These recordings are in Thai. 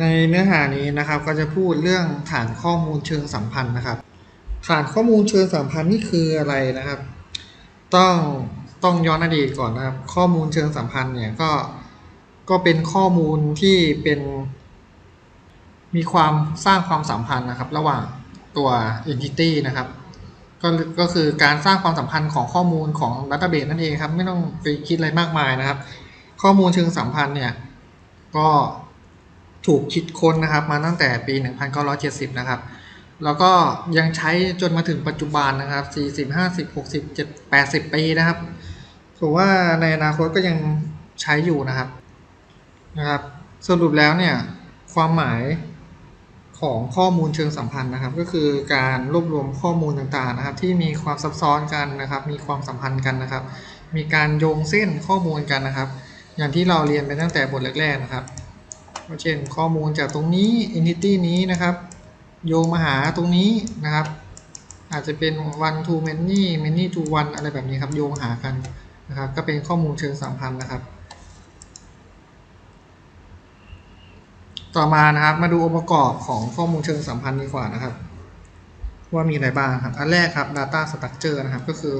ในเนื้อหานี้นะครับก็จะพูดเรื่องฐานข้อมูลเชิงสัมพันธ์นะครับ ฐานข้อมูลเชิงสัมพันธ์นี่คืออะไรนะครับ ต้องต้องย้อนอดีตก่อนนะครับ ข้อมูลเชิงสัมพันธ์เนี่ยก็ก็เป็นข้อมูลที่เป็นมีความสร้างความสัมพันธ์นะครับ ระหว่างตัว entity นะครับก็ก็คือการสร้างความสัมพันธ์ของข้อมูลของ database นั่นเองครับ ไม่ต้องไปคิดอะไรมากมายนะครับ ข้อมูลเชิงสัมพันธ์เนี่ยก็ ถูกคิดค้นนะครับ มาตั้งแต่ปี 1970 นะครับ แล้วก็ยังใช้จนมาถึงปัจจุบันนะครับ 40 50 60 7 80 ปีนะครับถือว่าในอนาคตก็ยังใช้อยู่นะครับนะครับ สรุปแล้วเนี่ยความหมายของข้อมูลเชิงสัมพันธ์นะครับ ก็คือการรวบรวมข้อมูลต่างๆนะครับ ที่มีความซับซ้อนกันนะครับ มีความสัมพันธ์กันนะครับ มีการโยงเส้นข้อมูลกันนะครับ อย่างที่เราเรียนไปตั้งแต่บทแรกๆนะครับ เช่นข้อมูลจากตรงนี้ entity นี้นะครับ โยงมาหาตรงนี้นะครับ อาจจะเป็น one to many many to one อะไรแบบนี้ครับ โยงหากันนะครับ ก็เป็นข้อมูลเชิงสัมพันธ์นะครับ ต่อมานะครับมาดูองค์ประกอบของข้อมูลเชิงสัมพันธ์ดีกว่านะครับ ว่ามีอะไรบ้างครับ อันแรกครับ data structure นะครับ ก็คือ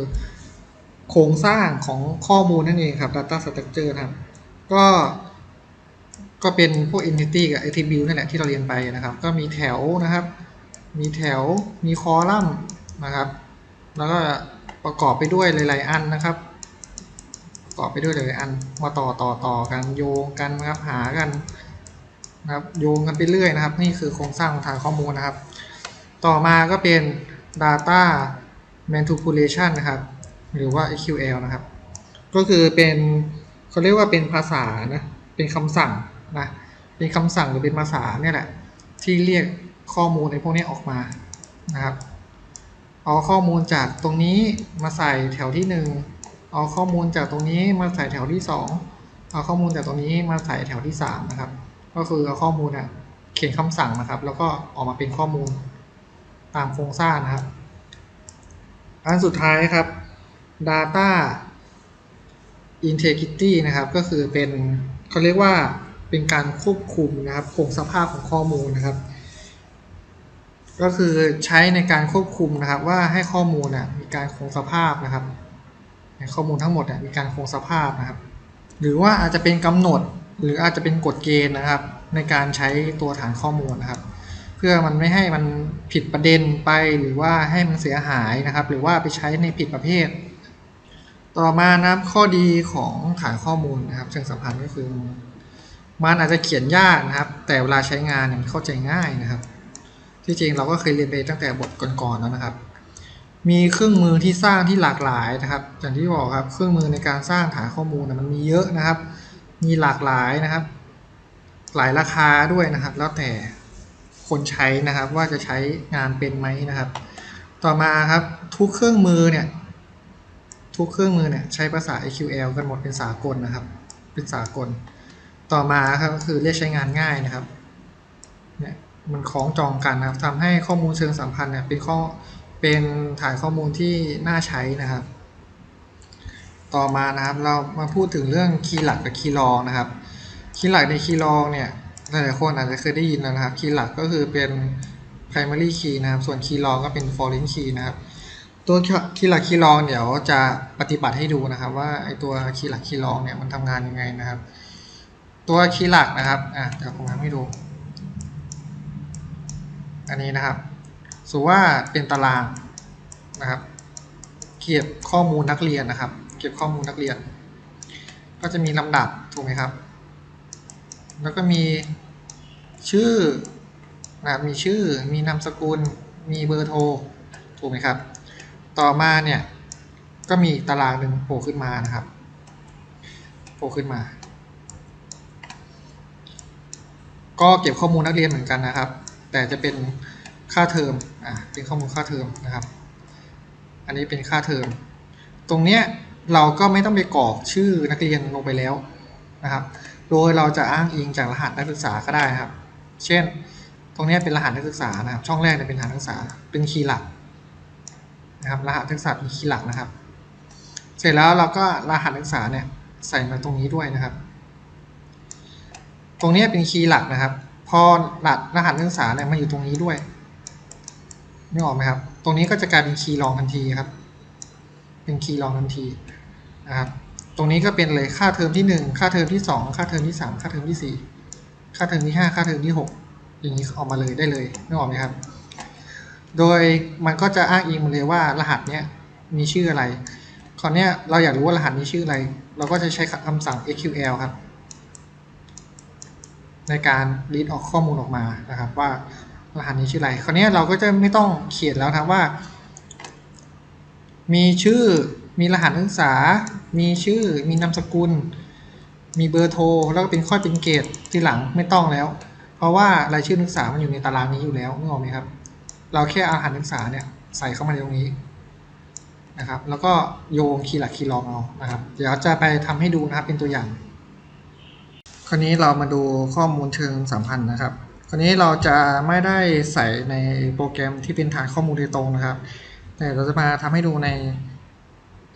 โครงสร้างของข้อมูลนั่นเองครับ data structure นะครับ ก็ ก็เป็นพวก entity กับ attribute นั่นแหละที่เราเรียนไปนะครับ ก็มีแถวนะครับ มีแถวมีคอลัมน์นะครับ แล้วก็ประกอบไปด้วยหลาย ๆ อันนะครับประกอบไปด้วยหลายๆอันมาต่อต่อต่อกันโยงกันนะครับหากันนะครับโยงกันไปเรื่อยนะครับ นี่คือโครงสร้างของฐานข้อมูลนะครับ ต่อมาก็เป็น data manipulation นะครับ หรือว่า SQL นะครับ ก็คือเป็นเขาเรียกว่าเป็นภาษานะ เป็นคำสั่ง นะเป็นคำสั่งหรือเป็นภาษาเนี่ยแหละที่เรียกข้อมูลในพวกนี้ออกมานะครับเอาข้อมูลจากตรงนี้มาใส่แถวที่ 1 เอาข้อมูลจากตรงนี้มาใส่แถวที่ 2 เอาข้อมูลจากตรงนี้มาใส่แถวที่ 3 นะครับ ก็คือเอาข้อมูลเนี่ยเขียนคำสั่งนะครับ แล้วก็ออกมาเป็นข้อมูลตามโครงสร้างนะครับ อันสุดท้ายครับ data integrity นะครับ ก็คือเป็นเขาเรียกว่า เป็นการควบคุมนะครับคงสภาพของข้อมูลนะครับ ก็คือใช้ในการควบคุมนะครับ ว่าให้ข้อมูลน่ะมีการคงสภาพนะครับข้อมูลทั้งหมดน่ะมีการคงสภาพนะครับ หรือว่าอาจจะเป็นกำหนดหรืออาจจะเป็นกฎเกณฑ์นะครับ ในการใช้ตัวฐานข้อมูลนะครับ เพื่อมันไม่ให้มันผิดประเด็นไปหรือว่าให้มันเสียหายนะครับ หรือว่าไปใช้ในผิดประเภท ต่อมานะครับข้อดีของฐานข้อมูลนะครับเชิงสัมพันธ์ก็คือ มันอาจจะเขียนยากนะครับ แต่เวลาใช้งานเนี่ยมันเข้าใจง่ายนะครับ ที่จริงเราก็เคยเรียนไปตั้งแต่บทก่อนๆแล้วนะครับ มีเครื่องมือที่สร้างที่หลากหลายนะครับ อย่างที่บอกครับเครื่องมือในการสร้างฐานข้อมูลนะมันมีเยอะนะครับ มีหลากหลายนะครับ หลายราคาด้วยนะครับ แล้วแต่คนใช้นะครับว่าจะใช้งานเป็นไหมนะครับ ต่อมาครับทุกเครื่องมือเนี่ยทุกเครื่องมือเนี่ยใช้ภาษา SQL กันหมดเป็นสากลนะครับ เป็นสากล ต่อมาครับก็คือเรียกใช้งานง่ายนะครับเนี่ยมันคล้องจองกันนะครับทำให้ข้อมูลเชิงสัมพันธ์เนี่ยเป็นข้อเป็นฐานข้อมูลที่น่าใช้นะครับ ต่อมานะครับเรามาพูดถึงเรื่องคีย์หลักกับคีย์รองนะครับคีย์หลักในคีย์รองเนี่ยหลายๆคนอาจจะเคยได้ยินแล้วนะครับคีย์หลักก็คือเป็น primary key นะครับ ส่วนคีย์รองก็เป็น foreign key นะครับ ตัวคีย์หลักคีย์รองเดี๋ยวจะปฏิบัติให้ดูนะครับ ว่าไอตัวคีย์หลักคีย์รองเนี่ยมันทำงานยังไงนะครับ ตัวคีย์หลักนะครับอะเดี๋ยวผมทำให้ดู อันนี้นะครับสมมติว่าเป็นตารางนะครับ เก็บข้อมูลนักเรียนนะครับ เก็บข้อมูลนักเรียน ก็จะมีลำดับถูกไหมครับ แล้วก็มีชื่อนะครับมีชื่อมีนามสกุล มีเบอร์โทรถูกไหมครับ ต่อมาเนี่ยก็มีตารางหนึ่งโผล่ขึ้นมานะครับโผล่ขึ้นมา ก็เก็บข้อมูลนักเรียนเหมือนกันนะครับ แต่จะเป็นค่าเทอมอ่าเป็นข้อมูลค่าเทอมนะครับ อันนี้เป็นค่าเทอม ตรงเนี้ยเราก็ไม่ต้องไปกรอกชื่อนักเรียนลงไปแล้วนะครับ โดยเราจะอ้างอิงจากรหัสนักศึกษาก็ได้ครับ เช่น ตรงนี้เป็นรหัสนักศึกษานะครับ ช่องแรกเนี่ยเป็นรหัสนักศึกษา เป็นคีย์หลักนะครับ รหัสนักศึกษาเป็นคีย์หลักนะครับ เสร็จแล้วเราก็รหัสนักศึกษาเนี่ยใส่มาตรงนี้ด้วยนะครับ ตรงนี้เป็นคีย์หลักนะครับ พอรหัสรหัสนักศึกษาเนี่ยมาอยู่ตรงนี้ด้วยนึกออกไหมครับ ตรงนี้ก็จะกลายเป็นคีย์รองทันทีครับ เป็นคีย์รองทันทีนะครับ ตรงนี้ก็เป็นเลยค่าเทอมที่หนึ่งค่าเทอมที่สองค่าเทอมที่สามค่าเทอมที่สี่ค่าเทอมที่ห้าค่าเทอมที่หกอย่างนี้ออกมาเลยได้เลยนึกออกไหมครับ โดยมันก็จะอ้างอิงมาเลยว่ารหัสเนี้ยมีชื่ออะไร คราวเนี้ยเราอยากรู้ว่ารหัสนี้ชื่ออะไร เราก็จะใช้คำสั่ง SQL ครับ ในการ read ออกข้อมูลออกมานะครับ ว่ารหัสนี้ชื่ออะไร คราวนี้เราก็จะไม่ต้องเขียนแล้วครับว่า มีชื่อมีรหัสนักศึกษา มีชื่อ มีนามสกุล มีเบอร์โทร แล้วก็เป็นข้อเป็นเกตทีหลังไม่ต้องแล้ว เพราะว่ารายชื่อนักศึกษามันอยู่ในตารางนี้อยู่แล้วนึกออกไหมครับ เราแค่เอารหัสนักศึกษาเนี่ยใส่เข้ามาในตรงนี้นะครับ แล้วก็โยงคีย์หลักคีย์รองเอานะครับ เดี๋ยวจะไปทำให้ดูนะครับเป็นตัวอย่าง คราวนี้เรามาดูข้อมูลเชิงสัมพันธ์นะครับ คราวนี้เราจะไม่ได้ใส่ในโปรแกรมที่เป็นฐานข้อมูลโดยตรงนะครับ แต่เราจะมาทำให้ดูใน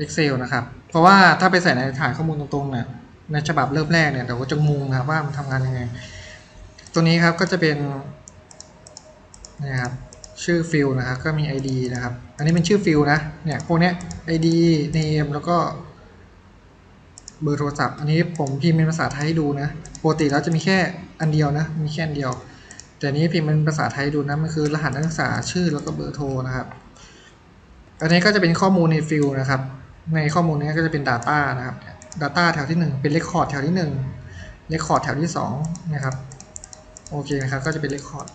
Excel นะครับ เพราะว่าถ้าไปใส่ในฐานข้อมูลตรงๆเนี่ย ในฉบับเริ่มแรกเนี่ยเดี๋ยวก็จะงงนะครับว่ามันทำงานยังไง ตัวนี้ครับก็จะเป็นนะครับชื่อฟิลนะครับก็มี ID นะครับ อันนี้เป็นชื่อฟิลนะ เนี่ยพวกเนี้ย ID name แล้วก็ เบอร์โทรศัพท์ อันนี้ผมพิมพ์เป็นภาษาไทยให้ดูนะปกติแล้วจะมีแค่อันเดียวนะ มีแค่อันเดียว แต่นี้พิมพ์เป็นภาษาไทยดูนะ มันคือรหัสนักศึกษาชื่อแล้วก็เบอร์โทรนะครับ อันนี้ก็จะเป็นข้อมูลในฟิลนะครับ ในข้อมูลนี้ก็จะเป็น Data นะครับ Data แถวที่ 1 เป็น Record แถวที่1 Record แถวที่2นะครับ โอเคนะครับ ก็จะเป็น Record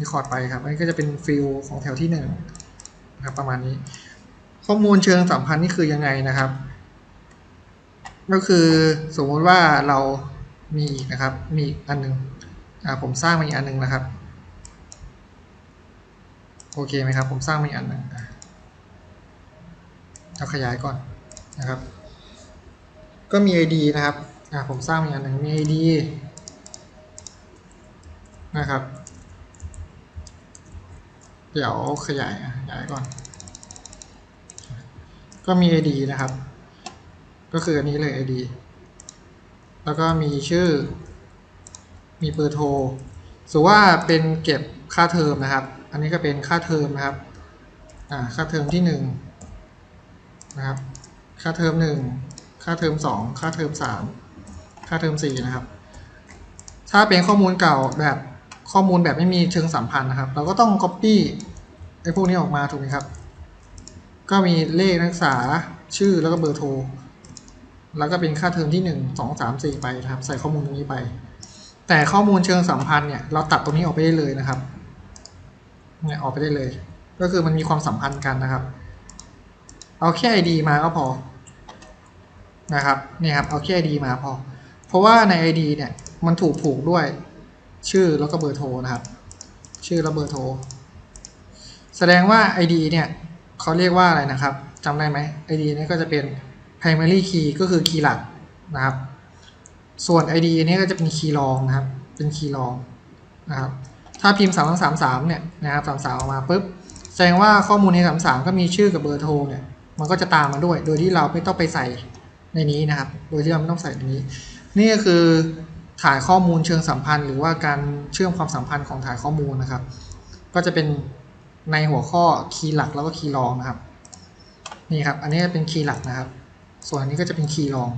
Record ไปครับ อันนี้ก็จะเป็นฟิลของแถวที่1นะครับประมาณนี้ ข้อมูลเชิงสัมพันธ์นี่คือยังไงนะครับ ก็คือสมมติว่าเรามีอีกนะครับ มีอีกอันหนึงอ่าผมสร้างมาอีกอันหนึงนะครับ โอเคไหมครับ ผมสร้างมาอีกอันหนึงอะเราขยายก่อนนะครับ ก็มี ID นะครับอ่าผมสร้างมาอีกอันหนึ่งมี ID นะครับ เดี๋ยวขยายขยายก่อน ก็มี ID นะครับ ก็คืออันนี้เลย ID แล้วก็มีชื่อ มีเบอร์โทรสมมุว่าเป็นเก็บค่าเทอมนะครับ อันนี้ก็เป็นค่าเทอมนะครับ อ่า ค่าเทอมที่หนึ่งนะครับ ค่าเทอมหนึ่งค่าเทอมสองค่าเทอมสามค่าเทอมสี่นะครับ ถ้าเป็นข้อมูลเก่าแบบข้อมูลแบบไม่มีเชิงสัมพันธ์นะครับ เราก็ต้อง copy ไอ้พวกนี้ออกมาถูกไหมครับ ก็มีเลขนักศึกษา ชื่อแล้วก็เบอร์โทร แล้วก็เป็นค่าเทอมที่หนึ่งสองสามสี่ไปนะครับ ใส่ข้อมูลตรงนี้ไป แต่ข้อมูลเชิงสัมพันธ์เนี่ยเราตัดตรงนี้ออกไปได้เลยนะครับเนี่ยออกไปได้เลย ก็คือมันมีความสัมพันธ์กันนะครับ เอาแค่ ID มาก็พอนะครับเนี่ยครับเอาแค่ ID มาพอ เพราะว่าใน ID เนี่ยมันถูกผูกด้วยชื่อแล้วก็เบอร์โทรนะครับ ชื่อและเบอร์โทร แสดงว่า ID เนี่ยเขาเรียกว่าอะไรนะครับจำได้ไหม ID เนี่ยก็จะเป็น primary key ก็คือคีย์หลักนะครับ ส่วน ID อันนี้ก็จะเป็นคีย์รองนะครับ เป็นคีย์รองนะครับ ถ้าพิมพ์3 3 3เนี่ยนะครับ3 3ออกมาปุ๊บ แสดงว่าข้อมูลใน 3 3 ก็มีชื่อกับเบอร์โทรเนี่ย มันก็จะตามมาด้วย โดยที่เราไม่ต้องไปใส่ในนี้นะครับ โดยที่เราไม่ต้องใส่ในนี้ นี่ก็คือฐานข้อมูลเชิงสัมพันธ์ หรือว่าการเชื่อมความสัมพันธ์ของฐานข้อมูลนะครับ ก็จะเป็นในหัวข้อคีย์หลักแล้วก็คีย์รองนะครับ นี่ครับ อันนี้เป็นคีย์หลักนะครับ ส่วนอันนี้ก็จะเป็นคีย์รอง